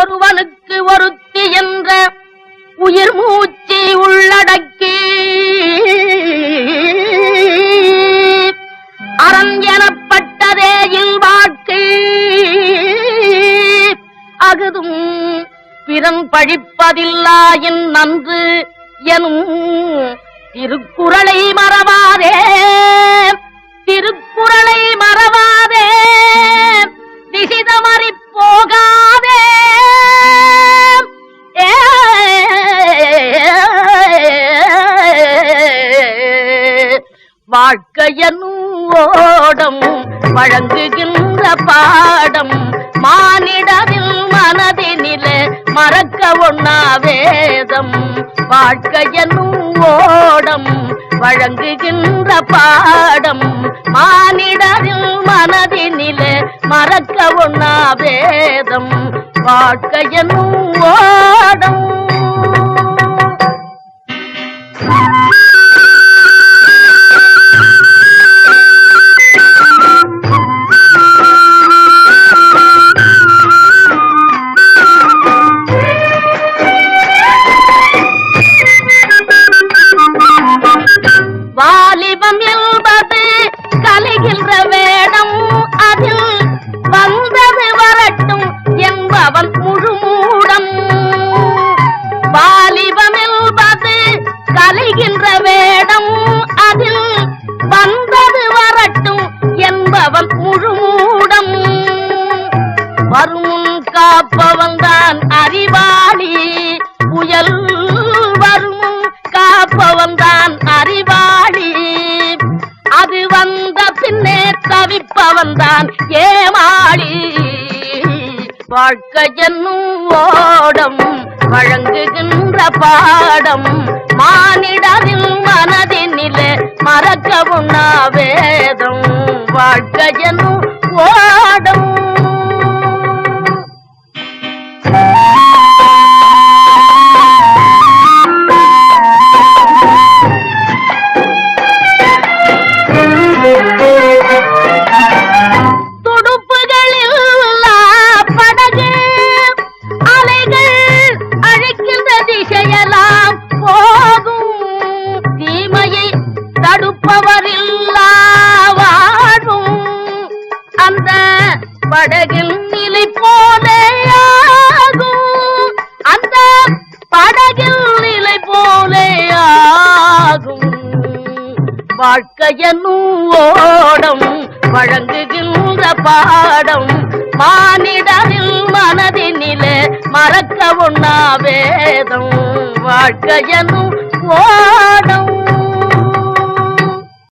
ஒருவனுக்கு ஒருத்தி என்ற உயிர் மூச்சி உள்ளடக்கி அறம் எனப்பட்டதே இல்வாழ்க்கை. அகுதும் பிறன் பழிப்பதில்லாயின் நன்று எனும் திருக்குறளை மறவாதே. வாழ்க்கையனும் வழங்குகின்ற பாடம் மானிடரில் மனதினிலே மறக்க ஒண்ணா வேதம். வாழ்க்கையனும் வழங்குகின்ற பாடம் மானிடரில் மனதினிலே மறக்க ஒண்ணா வேதம். வாழ்க்கையனும் அறிவாளி புயல் வரும் காப்பவன் தான் அறிவாளி. அது வந்த பின்னே தவிப்பவன் தான் ஏமாளி. வாழ்க்கை என்னும் ஓடம் வழங்குகின்ற பாடம் மானிடரில் மனதினிலே மறக்க உண்ணா வேதம் வாழ்க்கை என்னும் படகில் நிலை போலேயாகும் அந்த படகில் நிலை போலேயாகும் வாழ்க்கையனும் ஓடம் வழங்குகின்ற பாடம் மானிடரில் மனதினிலே மறக்க உண்ணா வேதம் வாழ்க்கையனும் ஓடம்